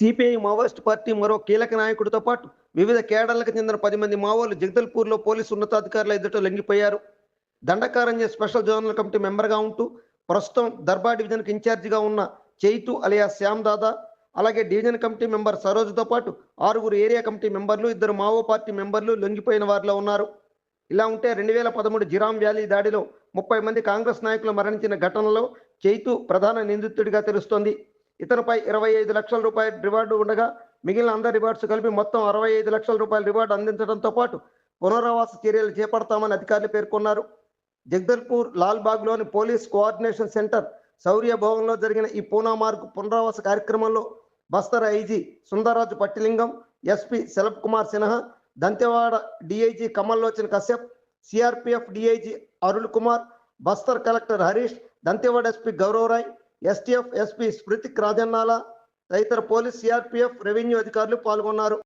CPI Maoist party మరో కీలక నాయకుడితో పాటు వివిధ కేడర్లకు చెందిన పది మంది మావోలు జగదల్పూర్లో పోలీసు ఉన్నతాధికారుల ఎదుట లొంగిపోయారు. దండకారణ్య స్పెషల్ జోనల్ కమిటీ మెంబర్గా ఉంటూ ప్రస్తుతం దర్బార్ డివిజన్కి ఇన్ఛార్జిగా ఉన్న చైతు అలియా శ్యామ్ దాదా అలాగే డివిజన్ కమిటీ మెంబర్ సరోజ్తో పాటు ఆరుగురు ఏరియా కమిటీ మెంబర్లు ఇద్దరు మావో పార్టీ మెంబర్లు లొంగిపోయిన వారిలో ఉన్నారు. ఇలా ఉంటే రెండు వేల పదమూడు జిరామ్ వ్యాలీ దాడిలో ముప్పై మంది కాంగ్రెస్ నాయకులు మరణించిన ఘటనలో చైతు ప్రధాన నిందితుడిగా తెలుస్తోంది. ఇతనిపై ఇరవై ఐదు లక్షల రూపాయల రివార్డు ఉండగా మిగిలిన అందరి రివార్డ్స్ కలిపి మొత్తం అరవై ఐదు లక్షల రూపాయల రివార్డు అందించడంతో పాటు పునరావాస చర్యలు చేపడతామని అధికారులు పేర్కొన్నారు. జగదల్పూర్ లాల్బాగ్లోని పోలీస్ కోఆర్డినేషన్ సెంటర్ శౌర్య భవన్లో జరిగిన ఈ పూనా మార్గ్ పునరావాస కార్యక్రమంలో Bastar IG Sundarraj Pattilingam SP Shalabh Kumar Sinha Dantewada DIG Kamlochan Kashyap CRPF DIG Arun Kumar Bastar collector Harish Dantewada SP Gaurav Rai STF SP Smrutik Rajanala తదితర పోలీస్ సిఆర్పిఎఫ్ రెవెన్యూ అధికారులు పాల్గొన్నారు.